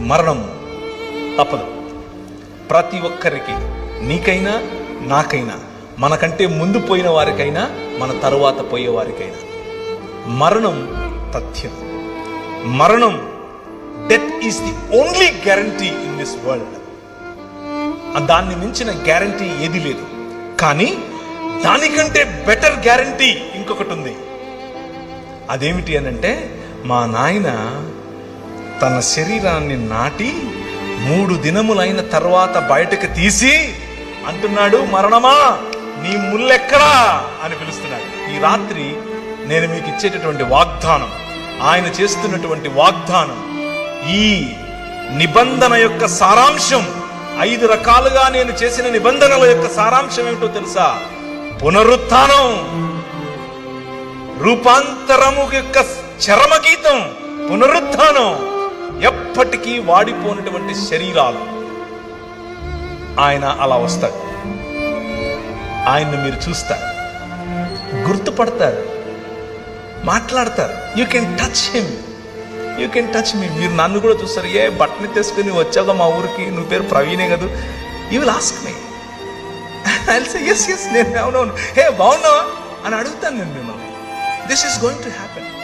మరణం తప్పదు. ప్రతి ఒక్కరికి నీకైనా నాకైనా మనకంటే ముందు పోయిన వారికైనా మన తరువాత పోయే వారికైనా. మరణం తథ్యం. మరణం death is the only guarantee in this world దాన్ని మించిన గ్యారంటీ ఏది లేదు. కానీ దానికంటే బెటర్ గ్యారంటీ ఇంకొకటి ఉంది. అదేమిటి అనంటే మా నాయన తన శరీరాన్ని నాటి మూడు దినములైన తర్వాత బయటకు తీసి అంటున్నాడు మరణమా? నీ ముల్లెక్కడా? అని పిలుస్తున్నాడు. ఈ రాత్రి నేను మీకు ఇచ్చేటటువంటి వాగ్దానం ఆయన చేస్తున్నటువంటి వాగ్దానం ఈ నిబంధన యొక్క సారాంశం ఐదు రకాలుగా నేను చేసిన నిబంధనల యొక్క సారాంశం ఏమిటో తెలుసా? పునరుత్నం రూపాంతరము యొక్క చరమగీతం పునరుత్నం ఎప్పటికీ వాడిపోయినటువంటి శరీరాలు ఆయన అలా వస్తాడు ఆయన్ని మీరు చూస్తారు. గుర్తుపడతారు. మాట్లాడతారు. You can touch him you can touch me మీరు నన్ను కూడా చూస్తారు. ఏ బట్టని తీసుకుని వచ్చావు మా ఊరికి? నువ్వు పేరు ప్రవీణే కదా. You will ask me yes yes నేను అవునవును. హే బాగున్నావా? అని అడుగుతాను నేను మిమ్మల్ని. This is going to happen